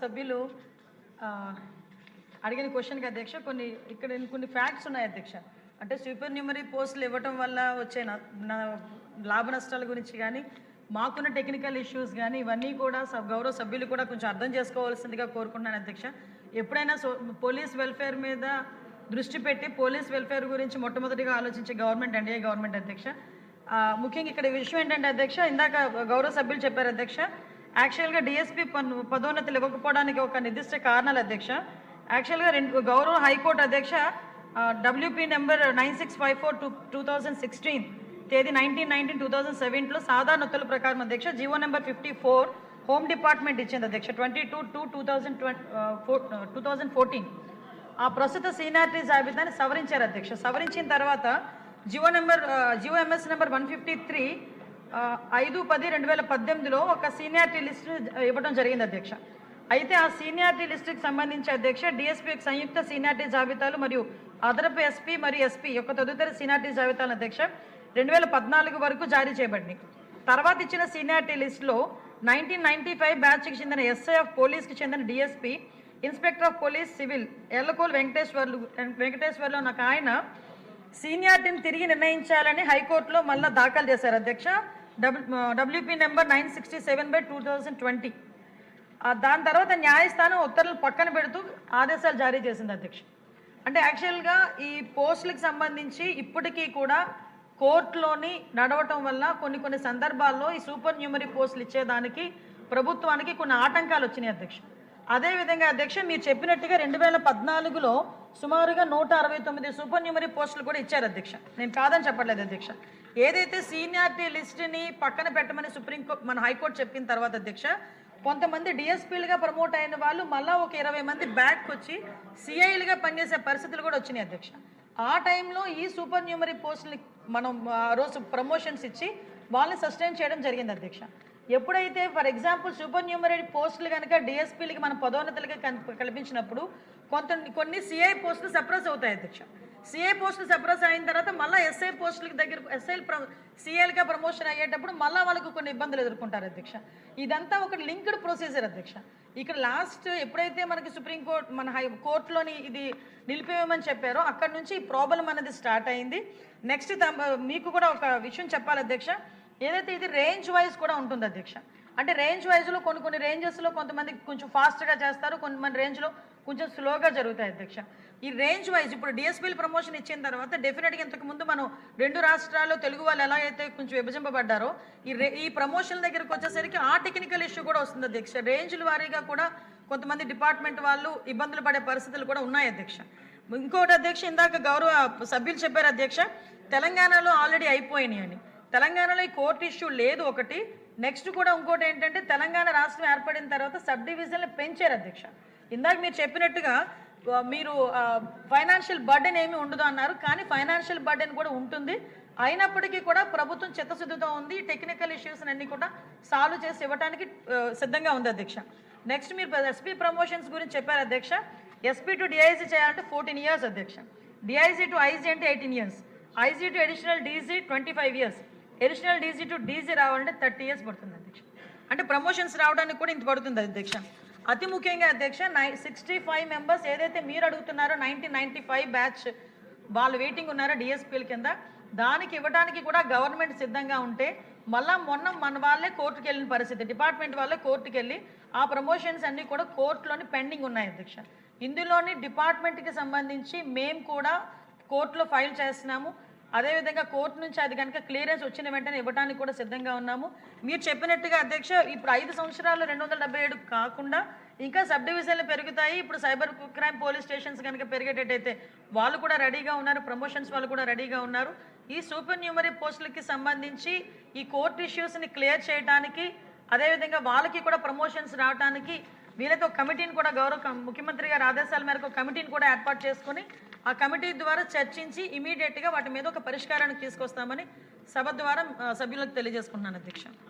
సభ్యులు అడిగిన క్వశ్చన్కి అధ్యక్ష కొన్ని ఇక్కడ కొన్ని ఫ్యాక్ట్స్ ఉన్నాయి అధ్యక్ష. అంటే సూపర్ న్యూమరీ పోస్టులు ఇవ్వటం వల్ల వచ్చే లాభ నష్టాల గురించి కానీ మాకున్న టెక్నికల్ ఇష్యూస్ కానీ ఇవన్నీ కూడా గౌరవ సభ్యులు కూడా కొంచెం అర్థం చేసుకోవాల్సిందిగా కోరుకుంటున్నాను అధ్యక్ష. ఎప్పుడైనా సో పోలీస్ వెల్ఫేర్ మీద దృష్టి పెట్టి పోలీస్ వెల్ఫేర్ గురించి మొట్టమొదటిగా ఆలోచించే గవర్నమెంట్ ఎన్డీఏ గవర్నమెంట్ అధ్యక్ష? ముఖ్యంగా ఇక్కడ విషయం ఏంటంటే అధ్యక్ష ఇందాక గౌరవ సభ్యులు చెప్పారు అధ్యక్ష యాక్చువల్గా డిఎస్పీ పదోన్నతులు ఇవ్వకపోవడానికి ఒక నిర్దిష్ట కారణాలు అధ్యక్ష. యాక్చువల్గా రెండు గౌరవ హైకోర్టు అధ్యక్ష WP number nine six five four two two thousand sixteen తేదీ నైన్టీన్ నైన్టీన్ టూ థౌజండ్ సెవెన్లో సాధారణ ఉత్తర్వుల ప్రకారం అధ్యక్ష GO number fifty four home department ఇచ్చింది అధ్యక్ష twenty two two two thousand twenty two thousand fourteen. ఆ ప్రస్తుత సీనియారిటీ జాబితాని సవరించారు అధ్యక్ష. సవరించిన తర్వాత GO number GO MS number one fifty three ఐదు పది రెండు వేల పద్దెనిమిదిలో ఒక సీనియారిటీ లిస్ట్ ఇవ్వడం జరిగింది అధ్యక్ష. అయితే ఆ సీనియారిటీ లిస్టుకి సంబంధించి అధ్యక్ష డిఎస్పీ సంయుక్త సీనియారిటీ జాబితాలు మరియు అదనపు ఎస్పీ మరియు ఎస్పీ యొక్క తదుపరి సీనియారిటీ జాబితాలు అధ్యక్ష రెండు వేల పద్నాలుగు వరకు జారీ చేయబడింది తర్వాత ఇచ్చిన సీనియారిటీ లిస్టులో నైన్టీన్ నైన్టీ ఫైవ్ బ్యాచ్కి చెందిన ఎస్ఐ ఆఫ్ పోలీస్కి చెందిన DSP inspector of police civil Ellakolu Venkateswarlu Venkateswarlu నాకు ఆయన సీనియారిటీని తిరిగి నిర్ణయించాలని హైకోర్టులో మళ్ళీ దాఖలు చేశారు అధ్యక్ష. W WP number nine sixty seven by two thousand twenty దాని తర్వాత న్యాయస్థానం ఉత్తర్వులు పక్కన పెడుతూ ఆదేశాలు జారీ చేసింది అధ్యక్ష. అంటే యాక్చువల్గా ఈ పోస్టులకు సంబంధించి ఇప్పటికీ కూడా కోర్టులోని నడవటం వల్ల కొన్ని కొన్ని సందర్భాల్లో ఈ సూపర్ న్యూమరీ పోస్టులు ఇచ్చేదానికి ప్రభుత్వానికి కొన్ని ఆటంకాలు వచ్చినాయి అధ్యక్ష. అదేవిధంగా అధ్యక్ష మీరు చెప్పినట్టుగా రెండు వేల పద్నాలుగులో సుమారుగా నూట అరవై తొమ్మిది సూపర్ న్యూమరీ పోస్టులు కూడా ఇచ్చారు అధ్యక్ష. నేను కాదని చెప్పట్లేదు అధ్యక్ష. ఏదైతే సీనియారిటీ లిస్ట్ని పక్కన పెట్టమని సుప్రీంకోర్టు మన హైకోర్టు చెప్పిన తర్వాత అధ్యక్ష కొంతమంది డిఎస్పీలుగా ప్రమోట్ అయిన వాళ్ళు మళ్ళీ ఒక ఇరవై మంది బ్యాక్ వచ్చి సిఐలుగా పనిచేసే పరిస్థితులు కూడా వచ్చినాయి అధ్యక్ష. ఆ టైంలో ఈ సూపర్ న్యూమరీ పోస్టుని మనం ఆ రోజు ప్రమోషన్స్ ఇచ్చి వాళ్ళని సస్టైన్ చేయడం జరిగింది అధ్యక్ష. ఎప్పుడైతే ఫర్ ఎగ్జాంపుల్ సూపర్ న్యూమరీ పోస్టులు కనుక డిఎస్పీలకి మన పదోన్నతులకి కల్పించినప్పుడు కొంత కొన్ని సిఐ పోస్టులు సప్రెస్ అవుతాయి అధ్యక్ష. సిఐ పోస్టులు సప్రెస్ అయిన తర్వాత మళ్ళీ ఎస్ఐ పోస్టులకి దగ్గర ఎస్ఐ సిఐలుగా ప్రమోషన్ అయ్యేటప్పుడు మళ్ళీ వాళ్ళకు కొన్ని ఇబ్బందులు ఎదుర్కొంటారు అధ్యక్ష. ఇదంతా ఒక లింక్డ్ ప్రొసీజర్ అధ్యక్ష. ఇక్కడ లాస్ట్ ఎప్పుడైతే మనకి సుప్రీంకోర్టు మన హై కోర్టులోని ఇది నిలిపివేయమని చెప్పారో అక్కడ నుంచి ఈ ప్రాబ్లం అనేది స్టార్ట్ అయింది. నెక్స్ట్ మీకు కూడా ఒక విషయం చెప్పాలి అధ్యక్ష. ఏదైతే ఇది రేంజ్ వైజ్ కూడా ఉంటుంది అధ్యక్ష. అంటే రేంజ్ వైజ్లో కొన్ని కొన్ని రేంజెస్లో కొంతమంది కొంచెం ఫాస్ట్గా చేస్తారు కొంతమంది రేంజ్లో కొంచెం స్లోగా జరుగుతాయి అధ్యక్ష. ఈ రేంజ్ వైజ్ ఇప్పుడు డిఎస్పీలు ప్రమోషన్ ఇచ్చిన తర్వాత డెఫినెట్గా ఇంతకుముందు మనం రెండు రాష్ట్రాల్లో తెలుగు వాళ్ళు ఎలా అయితే కొంచెం విభజింపబడ్డారో ఈ రే ఈ ప్రమోషన్ దగ్గరకు వచ్చేసరికి ఆ టెక్నికల్ ఇష్యూ కూడా వస్తుంది అధ్యక్ష. రేంజ్ల వారీగా కూడా కొంతమంది డిపార్ట్మెంట్ వాళ్ళు ఇబ్బందులు పడే పరిస్థితులు కూడా ఉన్నాయి అధ్యక్ష. ఇంకోటి అధ్యక్ష ఇందాక గౌరవ సభ్యులు చెప్పారు అధ్యక్ష తెలంగాణలో ఆల్రెడీ అయిపోయినాయి అని. తెలంగాణలో ఈ కోర్టు ఇష్యూ లేదు ఒకటి. నెక్స్ట్ కూడా ఇంకోటి ఏంటంటే తెలంగాణ రాష్ట్రం ఏర్పడిన తర్వాత సబ్ డివిజన్లు పెంచారు అధ్యక్ష. ఇందాక మీరు చెప్పినట్టుగా మీరు ఫైనాన్షియల్ బర్డెన్ ఏమి ఉండదు అన్నారు కానీ ఫైనాన్షియల్ బర్డెన్ కూడా ఉంటుంది. అయినప్పటికీ కూడా ప్రభుత్వం చిత్తశుద్ధితో ఉంది టెక్నికల్ ఇష్యూస్ అన్ని కూడా సాల్వ్ చేసి ఇవ్వడానికి సిద్ధంగా ఉంది అధ్యక్ష. నెక్స్ట్ మీరు ఎస్పీ ప్రమోషన్స్ గురించి చెప్పారు అధ్యక్ష. ఎస్పీ టు డిఐజీ చేయాలంటే ఫోర్టీన్ ఇయర్స్ అధ్యక్ష. డిఐజీ టు ఐజీ అంటే eighteen years IG to additional DG twenty five years additional DG to DG రావాలంటే థర్టీ ఇయర్స్ పడుతుంది అధ్యక్ష. అంటే ప్రమోషన్స్ రావడానికి కూడా ఇంత పడుతుంది అధ్యక్ష. అతి ముఖ్యంగా అధ్యక్ష నై సిక్స్టీ ఫైవ్ మెంబర్స్ ఏదైతే మీరు అడుగుతున్నారో నైన్టీన్ నైన్టీ ఫైవ్ బ్యాచ్ వాళ్ళు వెయిటింగ్ ఉన్నారో డిఎస్పీల కింద దానికి ఇవ్వడానికి కూడా గవర్నమెంట్ సిద్ధంగా ఉంటే మళ్ళా మొన్న మన వాళ్ళే కోర్టుకు వెళ్ళిన పరిస్థితి డిపార్ట్మెంట్ వాళ్ళే కోర్టుకు వెళ్ళి ఆ ప్రమోషన్స్ అన్నీ కూడా కోర్టులోని పెండింగ్ ఉన్నాయి అధ్యక్ష. ఇందులోని డిపార్ట్మెంట్కి సంబంధించి మేము కూడా కోర్టులో ఫైల్ చేస్తున్నాము. అదేవిధంగా కోర్టు నుంచి అది కనుక క్లియరెన్స్ వచ్చిన వెంటనే ఇవ్వడానికి కూడా సిద్ధంగా ఉన్నాము. మీరు చెప్పినట్టుగా అధ్యక్ష ఇప్పుడు ఐదు సంవత్సరాలు రెండు వందల డెబ్బై ఏడు కాకుండా ఇంకా సబ్ డివిజన్లు పెరుగుతాయి. ఇప్పుడు సైబర్ క్రైమ్ పోలీస్ స్టేషన్స్ కనుక పెరిగేటట్టయితే వాళ్ళు కూడా రెడీగా ఉన్నారు ప్రమోషన్స్ వాళ్ళు కూడా రెడీగా ఉన్నారు. ఈ సూపర్ న్యూమరీ పోస్టులకి సంబంధించి ఈ కోర్టు ఇష్యూస్ని క్లియర్ చేయడానికి అదేవిధంగా వాళ్ళకి కూడా ప్రమోషన్స్ రావడానికి వీళ్ళతో కమిటీని కూడా గౌరవ ముఖ్యమంత్రి గారి ఆదేశాల మేరకు కమిటీని కూడా ఏర్పాటు చేసుకొని ఆ కమిటీ ద్వారా చర్చించి ఇమీడియట్గా వాటి మీద ఒక పరిష్కారానికి తీసుకొస్తామని సభ ద్వారా సభ్యులకు తెలియజేసుకుంటున్నాను అధ్యక్ష.